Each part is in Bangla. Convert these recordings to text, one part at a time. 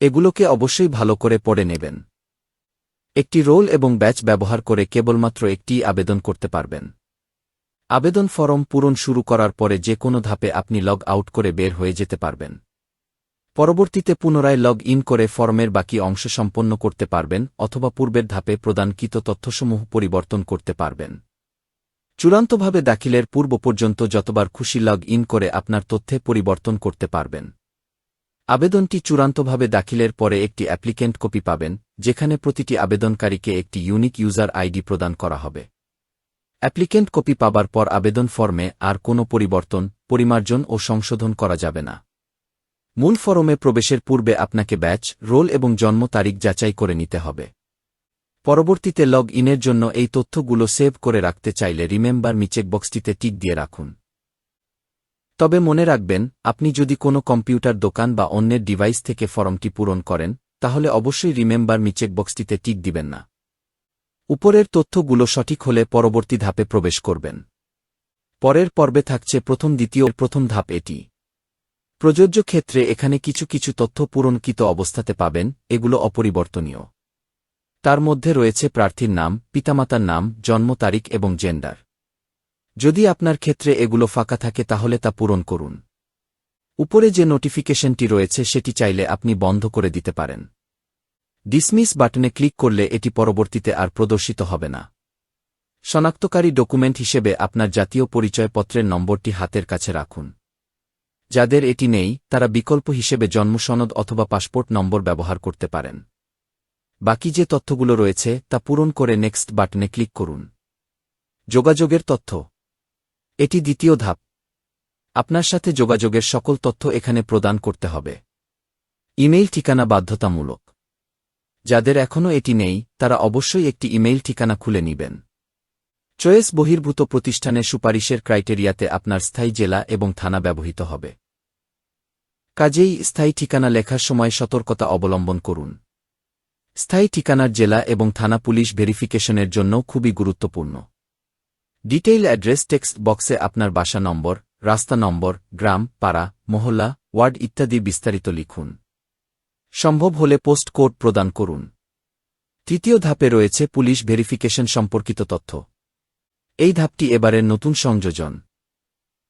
এগুলোকে অবশ্যই ভালো করে পড়ে নেবেন। একটি রোল এবং ব্যাচ ব্যবহার করে কেবলমাত্র একটি আবেদন করতে পারবেন। আবেদন ফরম পূরণ শুরু করার পরে যে কোনো ধাপে আপনি লগ আউট করে বের হয়ে যেতে পারবেন। পরবর্তীতে পুনরায় লগ ইন করে ফর্মের বাকি অংশ সম্পন্ন করতে পারবেন অথবা পূর্বের ধাপে প্রদানকৃত তথ্যসমূহ পরিবর্তন করতে পারবেন। চূড়ান্তভাবে দাখিলের পূর্ব পর্যন্ত যতবার খুশি লগ ইন করে আপনার তথ্যে পরিবর্তন করতে পারবেন। আবেদনটি চূড়ান্তভাবে দাখিলের পরে একটি অ্যাপ্লিকেন্ট কপি পাবেন, যেখানে প্রতিটি আবেদনকারীকে একটি ইউনিক ইউজার আইডি প্রদান করা হবে। অ্যাপ্লিকেন্ট কপি পাবার পর আবেদন ফর্মে আর কোনো পরিবর্তন, পরিমার্জন ও সংশোধন করা যাবে না। মূল ফরমে প্রবেশের পূর্বে আপনাকে ব্যাচ, রোল এবং জন্ম তারিখ যাচাই করে নিতে হবে। পরবর্তীতে লগ ইনের জন্য এই তথ্যগুলো সেভ করে রাখতে চাইলে রিমেম্বার মি চেকবক্সটিতে টিক দিয়ে রাখুন। তবে মনে রাখবেন, আপনি যদি কোনো কম্পিউটার দোকান বা অন্যের ডিভাইস থেকে ফর্মটি পূরণ করেন, তাহলে অবশ্যই রিমেম্বার মি চেকবক্সটিতে টিক দিবেন না। উপরের তথ্যগুলো সঠিক হলে পরবর্তী ধাপে প্রবেশ করবেন। পরের পর্বে থাকছে প্রথম, দ্বিতীয়, প্রথম ধাপ এটি। প্রযোজ্য ক্ষেত্রে এখানে কিছু কিছু তথ্য পূরণকৃত অবস্থাতে পাবেন, এগুলো অপরিবর্তনীয়। তার মধ্যে রয়েছে প্রার্থীর নাম, পিতামাতার নাম, জন্ম তারিখ এবং জেন্ডার। যদি আপনার ক্ষেত্রে এগুলো ফাঁকা থাকে তাহলে তা পূরণ করুন। উপরে যে নোটিফিকেশনটি রয়েছে সেটি চাইলে আপনি বন্ধ করে দিতে পারেন। ডিসমিস বাটনে ক্লিক করলে এটি পরবর্তীতে আর প্রদর্শিত হবে না। শনাক্তকারী ডকুমেন্ট হিসেবে আপনার জাতীয় পরিচয়পত্রের নম্বরটি হাতের কাছে রাখুন। যাদের এটি নেই, তারা বিকল্প হিসেবে জন্মসনদ অথবা পাসপোর্ট নম্বর ব্যবহার করতে পারেন। বাকি যে তথ্যগুলো রয়েছে তা পূরণ করে নেক্সট বাটনে ক্লিক করুন। যোগাযোগের তথ্য এটি দ্বিতীয় ধাপ। আপনার সাথে যোগাযোগের সকল তথ্য এখানে প্রদান করতে হবে। ইমেইল ঠিকানা বাধ্যতামূলক। যাদের এখনও এটি নেই, তারা অবশ্যই একটি ইমেইল ঠিকানা খুলে নিবেন। চয়েস বহির্ভূত প্রতিষ্ঠানের সুপারিশের ক্রাইটেরিয়াতে আপনার স্থায়ী জেলা এবং থানা ব্যবহৃত হবে। কাজেই স্থায়ী ঠিকানা লেখার সময় সতর্কতা অবলম্বন করুন। স্থায়ী ঠিকানার জেলা এবং থানা পুলিশ ভেরিফিকেশনের জন্য খুবই গুরুত্বপূর্ণ। ডিটেইল অ্যাড্রেস টেক্সট বক্সে আপনার বাসা নম্বর, রাস্তা নম্বর, গ্রাম, পাড়া, মহল্লা, ওয়ার্ড ইত্যাদি বিস্তারিত লিখুন। সম্ভব হলে পোস্ট কোড প্রদান করুন। তৃতীয় ধাপে রয়েছে পুলিশ ভেরিফিকেশন সম্পর্কিত তথ্য। এই ধাপটি এবারের নতুন সংযোজন।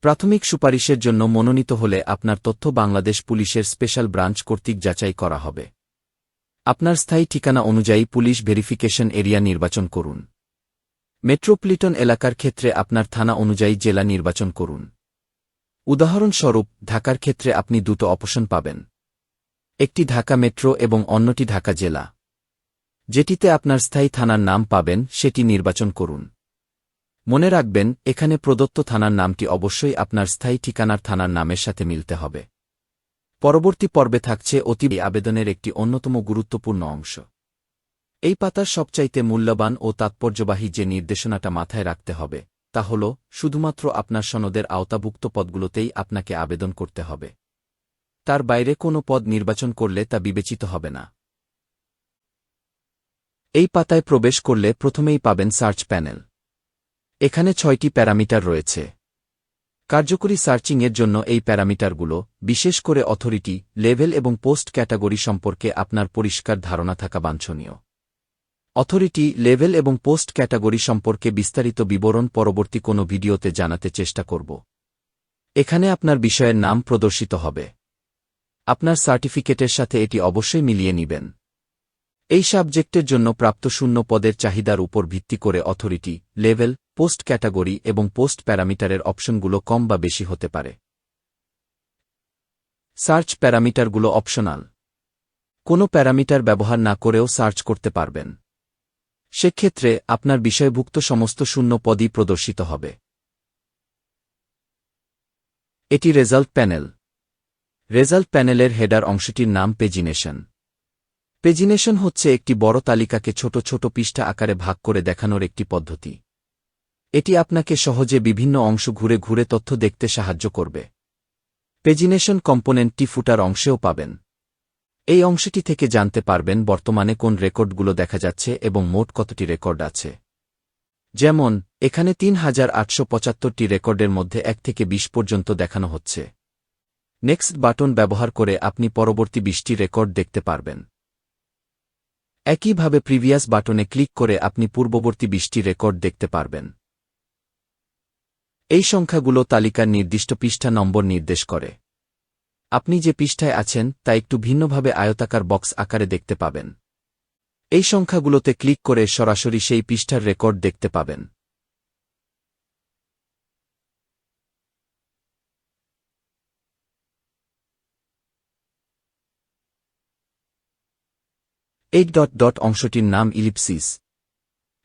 প্রাথমিক সুপারিশের জন্য মনোনীত হলে আপনার তথ্য বাংলাদেশ পুলিশের স্পেশাল ব্রাঞ্চ কর্তৃক যাচাই করা হবে। আপনার স্থায়ী ঠিকানা অনুযায়ী পুলিশ ভেরিফিকেশন এরিয়া নির্বাচন করুন। মেট্রোপলিটন এলাকার ক্ষেত্রে আপনার থানা অনুযায়ী জেলা নির্বাচন করুন। উদাহরণস্বরূপ, ঢাকার ক্ষেত্রে আপনি দুটো অপশন পাবেন। একটি ঢাকা মেট্রো এবং অন্যটি ঢাকা জেলা। যেটিতে আপনার স্থায়ী থানার নাম পাবেন, সেটি নির্বাচন করুন। মনে রাখবেন, এখানে প্রদত্ত থানার নামটি অবশ্যই আপনার স্থায়ী ঠিকানার থানার নামের সাথে মিলতে হবে। পরবর্তী পর্বে থাকছে অতি আবেদনের একটি অন্যতম গুরুত্বপূর্ণ অংশ। এই পাতার সবচাইতে মূল্যবান ও তাৎপর্যবাহী যে নির্দেশনাটা মাথায় রাখতে হবে, তা হল, শুধুমাত্র আপনার সনদের আওতাভুক্ত পদগুলোতেই আপনাকে আবেদন করতে হবে। তার বাইরে কোনো পদ নির্বাচন করলে তা বিবেচিত হবে না। এই পাতায় প্রবেশ করলে প্রথমেই পাবেন সার্চ প্যানেল। এখানে ছয়টি প্যারামিটার রয়েছে। কার্যকরী সার্চিংয়ের জন্য এই প্যারামিটারগুলো, বিশেষ করে অথরিটি, লেভেল এবং পোস্ট ক্যাটাগরি সম্পর্কে আপনার পরিষ্কার ধারণা থাকা বাঞ্ছনীয়। অথরিটি লেভেল এবং পোস্ট ক্যাটাগরি সম্পর্কে বিস্তারিত বিবরণ পরবর্তী কোনো ভিডিওতে জানাতে চেষ্টা করব। এখানে আপনার বিষয়ের নাম প্রদর্শিত হবে। আপনার সার্টিফিকেটের সাথে এটি অবশ্যই মিলিয়ে নিবেন। এই সাবজেক্টের জন্য প্রাপ্ত শূন্য পদের চাহিদার উপর ভিত্তি করে অথরিটি, লেভেল, পোস্ট ক্যাটাগরি এবং পোস্ট প্যারামিটারের অপশনগুলো কম বা বেশি হতে পারে। সার্চ প্যারামিটারগুলো অপশনাল। কোনো প্যারামিটার ব্যবহার না করেও সার্চ করতে পারবেন। সেক্ষেত্রে আপনার বিষয়ভুক্ত সমস্ত শূন্য পদই প্রদর্শিত হবে। এটি রেজাল্ট প্যানেল। রেজাল্ট প্যানেলের হেডার অংশটির নাম পেজিনেশন। পেজিনেশন হচ্ছে একটি বড় তালিকাকে ছোট ছোট পৃষ্ঠা আকারে ভাগ করে দেখানোর একটি পদ্ধতি। এটি আপনাকে সহজে বিভিন্ন অংশ ঘুরে ঘুরে তথ্য দেখতে সাহায্য করবে। পেজিনেশন কম্পোনেন্টটি ফুটার অংশেও পাবেন। এই অংশটি থেকে জানতে পারবেন বর্তমানে কোন রেকর্ডগুলো দেখা যাচ্ছে এবং মোট কতটি রেকর্ড আছে। যেমন, এখানে তিন হাজার আটশো পঁচাত্তরটি রেকর্ডের মধ্যে এক থেকে বিশ পর্যন্ত দেখানো হচ্ছে। নেক্সট বাটন ব্যবহার করে আপনি পরবর্তী বৃষ্টি রেকর্ড দেখতে পারবেন। একইভাবে প্রিভিয়াস বাটনে ক্লিক করে আপনি পূর্ববর্তী বৃষ্টি রেকর্ড দেখতে পারবেন। এই সংখ্যাগুলো তালিকার নির্দিষ্ট পৃষ্ঠা নম্বর নির্দেশ করে। আপনি যে পৃষ্ঠায় আছেন, তা একটু ভিন্নভাবে আয়তাকার বক্স আকারে দেখতে পাবেন। এই সংখ্যাগুলোতে ক্লিক করে সরাসরি সেই পৃষ্ঠার রেকর্ড দেখতে পাবেন। এই ডট ডট অংশটির নাম ইলিপসিস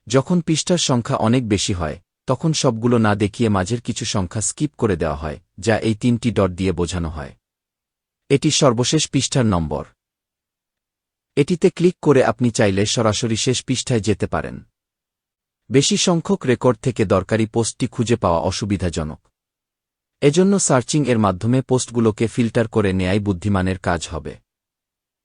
যখন পৃষ্ঠার সংখ্যা অনেক বেশি হয়, তখন সবগুলো না দেখিয়ে মাঝের কিছু সংখ্যা স্কিপ করে দেওয়া হয়, যা এই তিনটি ডট দিয়ে বোঝানো হয়। এটি সর্বশেষ পৃষ্ঠার নম্বর। এটিতে ক্লিক করে আপনি চাইলে সরাসরি শেষ পৃষ্ঠায় যেতে পারেন। বেশি সংখ্যক রেকর্ড থেকে দরকারি পোস্টটি খুঁজে পাওয়া অসুবিধাজনক। এজন্য সার্চিং এর মাধ্যমে পোস্টগুলোকে ফিল্টার করে নেয়াই বুদ্ধিমানের কাজ হবে।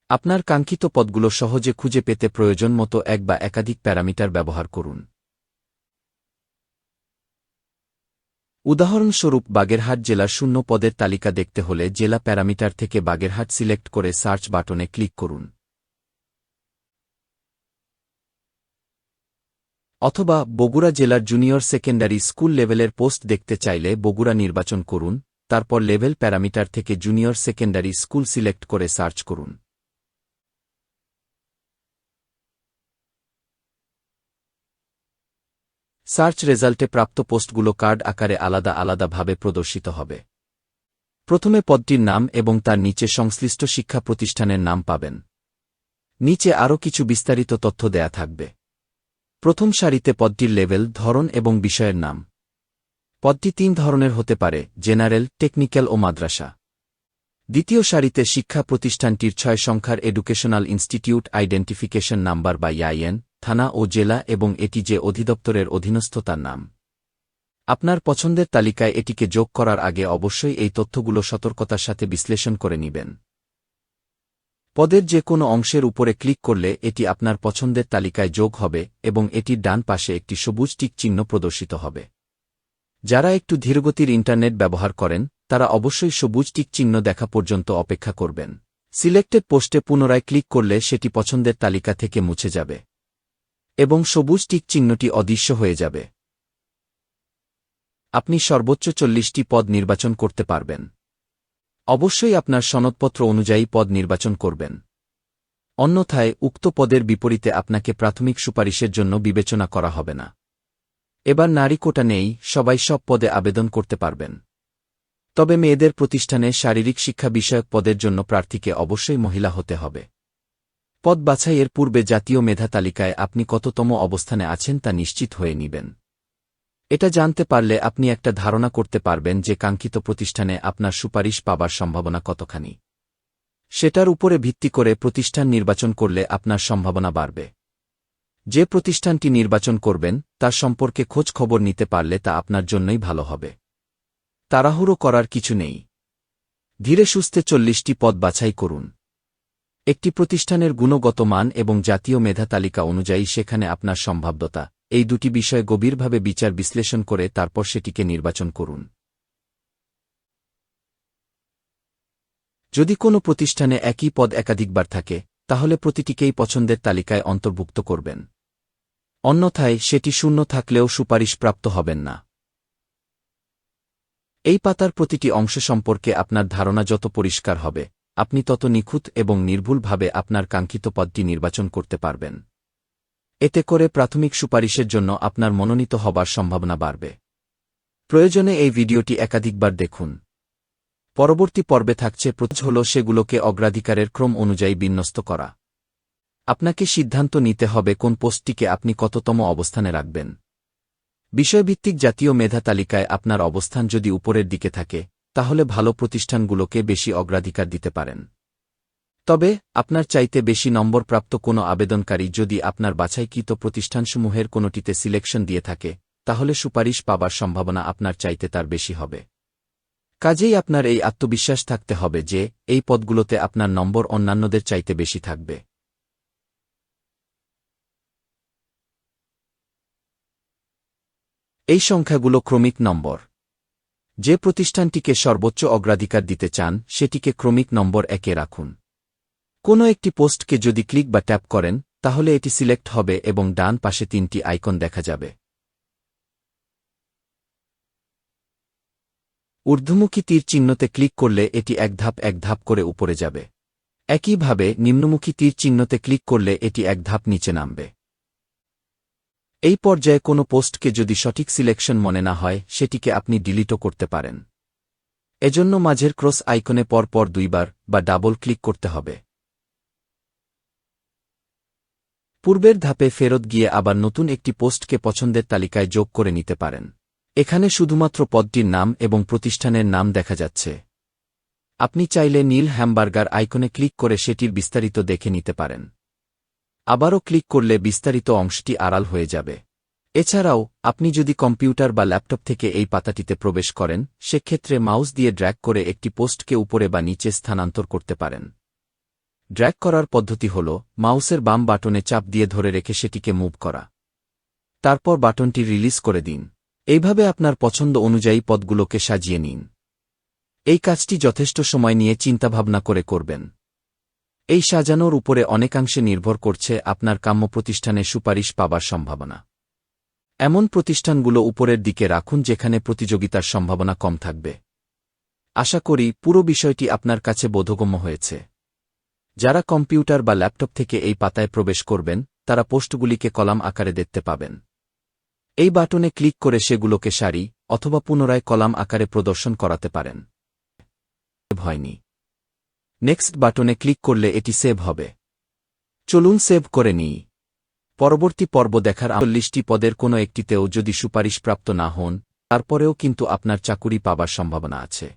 আপনার কাঙ্ক্ষিত পদগুলো সহজে খুঁজে পেতে প্রয়োজন মতো এক বা একাধিক প্যারামিটার ব্যবহার করুন। উদাহরণস্বরূপ বাগেরহাট জেলার শূন্য পদের তালিকা দেখতে হলে জেলা প্যারামিটার থেকে বাগেরহাট সিলেক্ট করে সার্চ বাটনে ক্লিক করুন। অথবা বগুড়া জেলার জুনিয়র সেকেন্ডারি স্কুল লেভেলের পোস্ট দেখতে চাইলে বগুড়া নির্বাচন করুন, তারপর লেভেল প্যারামিটার থেকে জুনিয়র সেকেন্ডারি স্কুল সিলেক্ট করে সার্চ করুন। সার্চ রেজাল্টে প্রাপ্ত পোস্টগুলো কার্ড আকারে আলাদা আলাদাভাবে প্রদর্শিত হবে। প্রথমে পদটির নাম এবং তার নিচে সংশ্লিষ্ট শিক্ষা প্রতিষ্ঠানের নাম পাবেন। নিচে আরও কিছু বিস্তারিত তথ্য দেয়া থাকবে। প্রথম সারিতে পদটির লেভেল, ধরন এবং বিষয়ের নাম। পদটি তিন ধরনের হতে পারে, জেনারেল, টেকনিক্যাল ও মাদ্রাসা। দ্বিতীয় সারিতে শিক্ষা প্রতিষ্ঠানটির ছয় সংখ্যার এডুকেশনাল ইনস্টিটিউট আইডেন্টিফিকেশন নাম্বার বা ইয়াইএন থানা ও জেলা এবং এটি যে অধিদপ্তরের অধীনস্থ তার নাম। আপনার পছন্দের তালিকায় এটিকে যোগ করার আগে অবশ্যই এই তথ্যগুলো সতর্কতার সাথে বিশ্লেষণ করে নিবেন। পদের যে কোনো অংশের উপরে ক্লিক করলে এটি আপনার পছন্দের তালিকায় যোগ হবে এবং এটির ডান পাশে একটি সবুজ টিক চিহ্ন প্রদর্শিত হবে। যারা একটু ধীরগতির ইন্টারনেট ব্যবহার করেন, তারা অবশ্যই সবুজ টিক চিহ্ন দেখা পর্যন্ত অপেক্ষা করবেন। সিলেক্টেড পোস্টে পুনরায় ক্লিক করলে সেটি পছন্দের তালিকা থেকে মুছে যাবে। এবং সবুজ টিক চিহ্নটি অদৃশ্য হয়ে যাবে। আপনি সর্বোচ্চ চল্লিশটি পদ নির্বাচন করতে পারবেন। অবশ্যই আপনার সনদপত্র অনুযায়ী পদ নির্বাচন করবেন। অন্যথায়, উক্ত পদের বিপরীতে আপনাকে প্রাথমিক সুপারিশের জন্য বিবেচনা করা হবে না। এবার নারী কোটা নেই, সবাই সব পদে আবেদন করতে পারবেন। তবে মেয়েদের প্রতিষ্ঠানে শারীরিক শিক্ষা বিষয়ক পদের জন্য প্রার্থীকে অবশ্যই মহিলা হতে হবে। পদ বাছাইয়ের পূর্বে জাতীয় মেধা তালিকায় আপনি কততম অবস্থানে আছেন তা নিশ্চিত হয়ে নিবেন। এটা জানতে পারলে আপনি একটা ধারণা করতে পারবেন যে কাঙ্ক্ষিত প্রতিষ্ঠানে আপনার সুপারিশ পাবার সম্ভাবনা কতখানি। সেটার উপরে ভিত্তি করে প্রতিষ্ঠান নির্বাচন করলে আপনার সম্ভাবনা বাড়বে। যে প্রতিষ্ঠানটি নির্বাচন করবেন, তার সম্পর্কে খোঁজ খবর নিতে পারলে তা আপনার জন্যই ভালো হবে। তাড়াহুড়ো করার কিছু নেই। ধীরে সুস্থে চল্লিশটি পদ বাছাই করুন। একটি প্রতিষ্ঠানের গুণগত মান এবং জাতীয় মেধা তালিকা অনুযায়ী সেখানে আপনার সম্ভাব্যতা, এই দুটি বিষয়ে গভীরভাবে বিচার বিশ্লেষণ করে তারপর সেটিকে নির্বাচন করুন। যদি কোনো প্রতিষ্ঠানে একই পদ একাধিকবার থাকে, তাহলে প্রতিটিকেই পছন্দের তালিকায় অন্তর্ভুক্ত করবেন। অন্যথায় সেটি শূন্য থাকলেও সুপারিশ প্রাপ্ত হবেন না। এই পাতার প্রতিটি অংশ সম্পর্কে আপনার ধারণা যত পরিষ্কার হবে আপনি তত নিখুঁত এবং নির্ভুলভাবে আপনার কাঙ্ক্ষিত পদটি নির্বাচন করতে পারবেন। এতে করে প্রাথমিক সুপারিশের জন্য আপনার মনোনীত হবার সম্ভাবনা বাড়বে। প্রয়োজনে এই ভিডিওটি একাধিকবার দেখুন। পরবর্তী পর্বে থাকছে প্রচ হল সেগুলোকে অগ্রাধিকারের ক্রম অনুযায়ী বিন্যস্ত করা। আপনাকে সিদ্ধান্ত নিতে হবে কোন পোস্টটিকে আপনি কততম অবস্থানে রাখবেন। বিষয়ভিত্তিক জাতীয় মেধা তালিকায় আপনার অবস্থান যদি উপরের দিকে থাকে তাহলে ভালো প্রতিষ্ঠানগুলোকে বেশি অগ্রাধিকার দিতে পারেন। তবে, আপনার চাইতে বেশি নম্বর প্রাপ্ত কোনো আবেদনকারী যদি আপনার বাছাইকৃত প্রতিষ্ঠানসমূহের কোনোটিতে সিলেকশন দিয়ে থাকে, তাহলে সুপারিশ পাবার সম্ভাবনা আপনার চাইতে তার বেশি হবে। কাজেই আপনার এই আত্মবিশ্বাস থাকতে হবে যে, এই পদগুলোতে আপনার নম্বর অন্যান্যদের চাইতে বেশি থাকবে। এই সংখ্যাগুলো ক্রমিক নম্বর। যে প্রতিষ্ঠানটিকে সর্বোচ্চ অগ্রাধিকার দিতে চান, সেটিকে ক্রমিক নম্বর একে রাখুন। কোনো একটি পোস্টকে যদি ক্লিক বা ট্যাপ করেন, তাহলে এটি সিলেক্ট হবে এবং ডান পাশে তিনটি আইকন দেখা যাবে। ঊর্ধ্বমুখী তীর চিহ্নতে ক্লিক করলে এটি এক ধাপ এক ধাপ করে উপরে যাবে। একইভাবে নিম্নমুখী তীর চিহ্নতে ক্লিক করলে এটি এক ধাপ নিচে নামবে। এই পর্যায়ে কোনো পোস্টকে যদি সঠিক সিলেকশন মনে না হয়, সেটিকে আপনি ডিলিটও করতে পারেন। এজন্য মাঝের ক্রস আইকনে পর পর দুইবার বা ডাবল ক্লিক করতে হবে। পূর্বের ধাপে ফেরত গিয়ে আবার নতুন একটি পোস্টকে পছন্দের তালিকায় যোগ করে নিতে পারেন। এখানে শুধুমাত্র পদটির নাম এবং প্রতিষ্ঠানের নাম দেখা যাচ্ছে। আপনি চাইলে নীল হ্যামবার্গার আইকনে ক্লিক করে সেটির বিস্তারিত দেখে নিতে পারেন। আবারও ক্লিক করলে বিস্তারিত অংশটি আড়াল হয়ে যাবে। এছাড়াও, আপনি যদি কম্পিউটার বা ল্যাপটপ থেকে এই পাতাটিতে প্রবেশ করেন, সেক্ষেত্রে মাউস দিয়ে ড্র্যাগ করে একটি পোস্টকে উপরে বা নিচে স্থানান্তর করতে পারেন। ড্র্যাগ করার পদ্ধতি হল, মাউসের বাম বাটনে চাপ দিয়ে ধরে রেখে সেটিকে মুভ করা। তারপর বাটনটি রিলিজ করে দিন। এইভাবে আপনার পছন্দ অনুযায়ী পদগুলোকে সাজিয়ে নিন। এই কাজটি যথেষ্ট সময় নিয়ে চিন্তাভাবনা করে করবেন। এই সাজানোর উপরে অনেকাংশে নির্ভর করছে আপনার কাম্য প্রতিষ্ঠানে সুপারিশ পাবার সম্ভাবনা। এমন প্রতিষ্ঠানগুলো উপরের দিকে রাখুন যেখানে প্রতিযোগিতার সম্ভাবনা কম থাকবে। আশা করি পুরো বিষয়টি আপনার কাছে বোধগম্য হয়েছে। যারা কম্পিউটার বা ল্যাপটপ থেকে এই পাতায় প্রবেশ করবেন, তারা পোস্টগুলিকে কলাম আকারে দেখতে পাবেন। এই বাটনে ক্লিক করে সেগুলোকে সারি অথবা পুনরায় কলাম আকারে প্রদর্শন করাতে পারেন। হয়নি নেক্সট বাটনে ক্লিক করলে এটি সেভ হবে। চলুন সেভ করে নিই। পরবর্তী পর্ব দেখার আটল্লিশটি পদের কোনো একটিতেও যদি সুপারিশপ্রাপ্ত না হন, তারপরেও কিন্তু আপনার চাকুরি পাবার সম্ভাবনা আছে।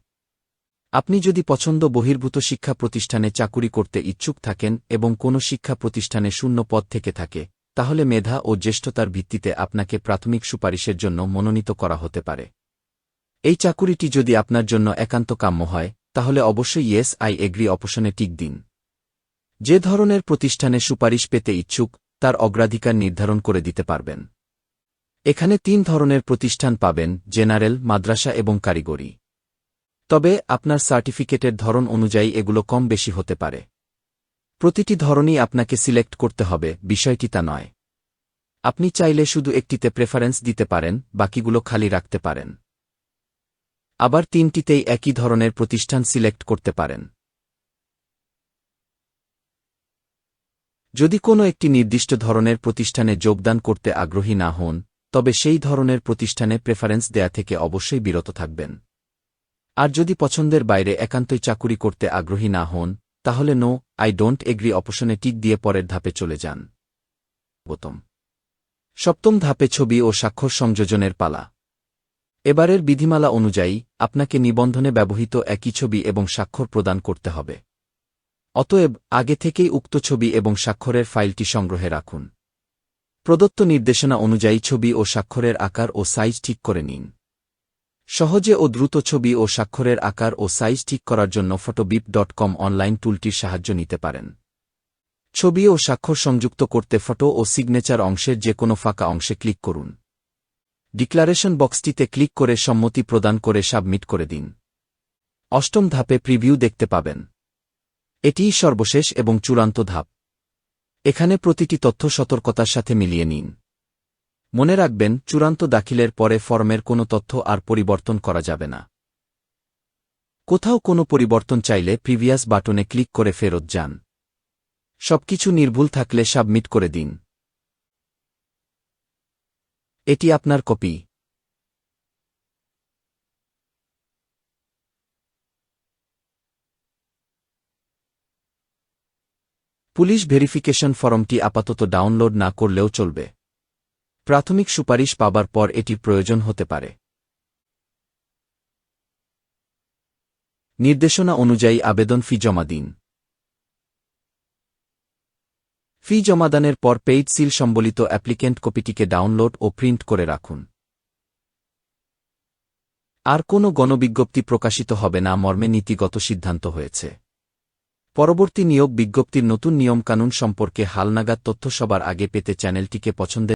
আপনি যদি পছন্দ বহির্ভূত শিক্ষা প্রতিষ্ঠানে চাকুরি করতে ইচ্ছুক থাকেন এবং কোনো শিক্ষা প্রতিষ্ঠানে শূন্য পদ থেকে থাকে, তাহলে মেধা ও জ্যেষ্ঠতার ভিত্তিতে আপনাকে প্রাথমিক সুপারিশের জন্য মনোনীত করা হতে পারে। এই চাকুরিটি যদি আপনার জন্য একান্ত কাম্য হয় তাহলে অবশ্যই ইয়েস, আই এগ্রি অপশনে টিক দিন। যে ধরনের প্রতিষ্ঠানে সুপারিশ পেতে ইচ্ছুক, তার অগ্রাধিকার নির্ধারণ করে দিতে পারবেন। এখানে তিন ধরনের প্রতিষ্ঠান পাবেন, জেনারেল, মাদ্রাসা এবং কারিগরি। তবে, আপনার সার্টিফিকেটের ধরন অনুযায়ী এগুলো কম বেশি হতে পারে। প্রতিটি ধরনই আপনাকে সিলেক্ট করতে হবে, বিষয়টি তা নয়। আপনি চাইলে শুধু একটিতে প্রেফারেন্স দিতে পারেন, বাকিগুলো খালি রাখতে পারেন। আবার তিনটিতেই একই ধরনের প্রতিষ্ঠান সিলেক্ট করতে পারেন। যদি কোনো একটি নির্দিষ্ট ধরনের প্রতিষ্ঠানে যোগদান করতে আগ্রহী না হন, তবে সেই ধরনের প্রতিষ্ঠানে প্রেফারেন্স দেয়া থেকে অবশ্যই বিরত থাকবেন। আর যদি পছন্দের বাইরে একান্তই চাকুরি করতে আগ্রহী না হন, তাহলে নো আই ডোন্ট এগ্রি অপশনে টিক দিয়ে পরের ধাপে চলে যান। বোতম সপ্তম ধাপে ছবি ও স্বাক্ষর সংযোজনের পালা। এবারের বিধিমালা অনুযায়ী, আপনাকে নিবন্ধনে ব্যবহৃত একই ছবি এবং স্বাক্ষর প্রদান করতে হবে। অতএব, আগে থেকেই উক্ত ছবি এবং স্বাক্ষরের ফাইলটি সংগ্রহে রাখুন। প্রদত্ত নির্দেশনা অনুযায়ী ছবি ও স্বাক্ষরের আকার ও সাইজ ঠিক করে নিন। সহজে ও দ্রুত ছবি ও স্বাক্ষরের আকার ও সাইজ ঠিক করার জন্য ফটোবিপ ডট কম অনলাইন টুলটির সাহায্য নিতে পারেন। ছবি ও স্বাক্ষর সংযুক্ত করতে ফটো ও সিগনেচার অংশের যে কোনো ফাঁকা অংশে ক্লিক করুন। ডিক্লারেশন বক্সটিতে ক্লিক করে সম্মতি প্রদান করে সাবমিট করে দিন। অষ্টম ধাপে প্রিভিউ দেখতে পাবেন। এটিই সর্বশেষ এবং চূড়ান্ত ধাপ। এখানে প্রতিটি তথ্য সতর্কতার সাথে মিলিয়ে নিন। মনে রাখবেন, চূড়ান্ত দাখিলের পরে ফর্মের কোনো তথ্য আর পরিবর্তন করা যাবে না। কোথাও কোনো পরিবর্তন চাইলে প্রিভিয়াস বাটনে ক্লিক করে ফেরত যান। সবকিছু নির্ভুল থাকলে সাবমিট করে দিন। এটি আপনার কপি। পুলিশ ভেরিফিকেশন ফর্মটি আপাতত ডাউনলোড না করলেও চলবে। প্রাথমিক সুপারিশ পাবার পর এটি প্রয়োজন হতে পারে। নির্দেশনা অনুযায়ী আবেদন ফি জমা দিন। ফি জমাদানের পর পেইড সিল সম্বলিত অ্যাপ্লিকেন্ট কপিটিকে ডাউনলোড ও প্রিন্ট করে রাখুন। আর কোনো গণবিজ্ঞপ্তি প্রকাশিত হবে না, মর্মে নীতিগত সিদ্ধান্ত হয়েছে। পরবর্তী নিয়োগ বিজ্ঞপ্তির নতুন নিয়মকানুন সম্পর্কে হালনাগাদ তথ্য সবার আগে পেতে চ্যানেলটিকে পছন্দের